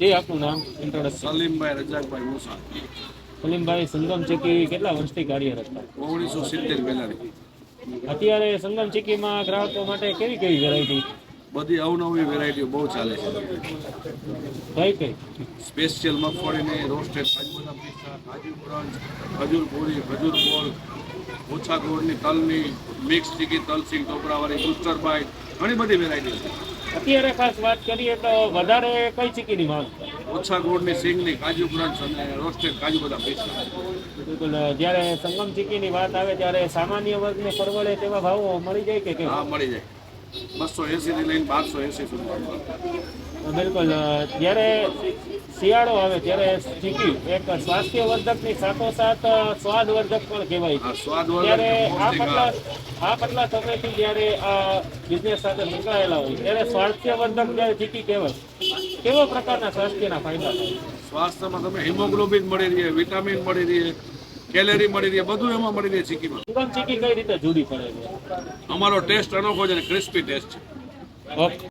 જે આપનું નામ? ઇન્ટ્રોડક્શન સલીમભાઈ રજાકભાઈ મુસા. સલીમભાઈ સંગમ ચીકી કેટલા વર્ષથી કાર્યરત હતા? ઓગણીસો સિત્તેર પહેલાની. અત્યારે સંગમ ચીકીમાં ગ્રાહકો માટે કેવી કેવી વેરાયટી બધી અવનવી વેરાયટીઓ બહુ ચાલે છે. કઈ કઈ? સ્પેશિયલ મગફળીની રોસ્ટેડ કાજુ બદામ પિસ્તા કાજુ ક્રંચ ખજૂર પૂરી ખજૂર બોલ ઓછા ગોળની તલની મિક્સ ચીકી તલસિંગ ટોપરાવાળી બુસ્ટર બાઈટ ઘણી બધી વેરાયટી છે. અત્યારે ખાસ વાત કરીએ તો વધારે કઈ ચીકીની માંગ? ઓછા ગોળની સિંગની કાજુ ક્રંચ અને રોસ્ટેડ કાજુ બદામ બિલકુલ. જ્યારે સંગમ ચીકીની વાત આવે ત્યારે સામાન્ય વર્ગને પરવડે તેવા ભાવો મળી જાય કે હા મળી જાય. બસો એંસીથી લઈને બારસો એંસી સુધી બિલકુલ. જ્યારે શિયાળો આવે ત્યારે ચીકી એક સ્વાસ્થ્યવર્ધકની સાથોસાથ સ્વાદવર્ધક પણ કહેવાય છે. આ સ્વાદ ત્યારે આ પટલા. આ પટલા સમયથી જ્યારે આ બિઝનેસ સાથે સંકળાયેલા હોય ત્યારે સ્વાસ્થ્યવર્ધક જ્યારે ચીકી કહેવાય કેવા પ્રકારના સ્વાસ્થ્યના ફાયદા થાય સ્વાસ્થ્યમાં તમે હિમોગ્લોબિન મળી રહે વિટામિન મળી રહે કેલેરી મળી રહે બધું એમાં મળી રહે ચીકીમાં સુગમ ચીકી કઈ રીતે જુદી પડે છે? અમારો ટેસ્ટ અનોખો છે ક્રિસ્પી ટેસ્ટ છે. ઓકે.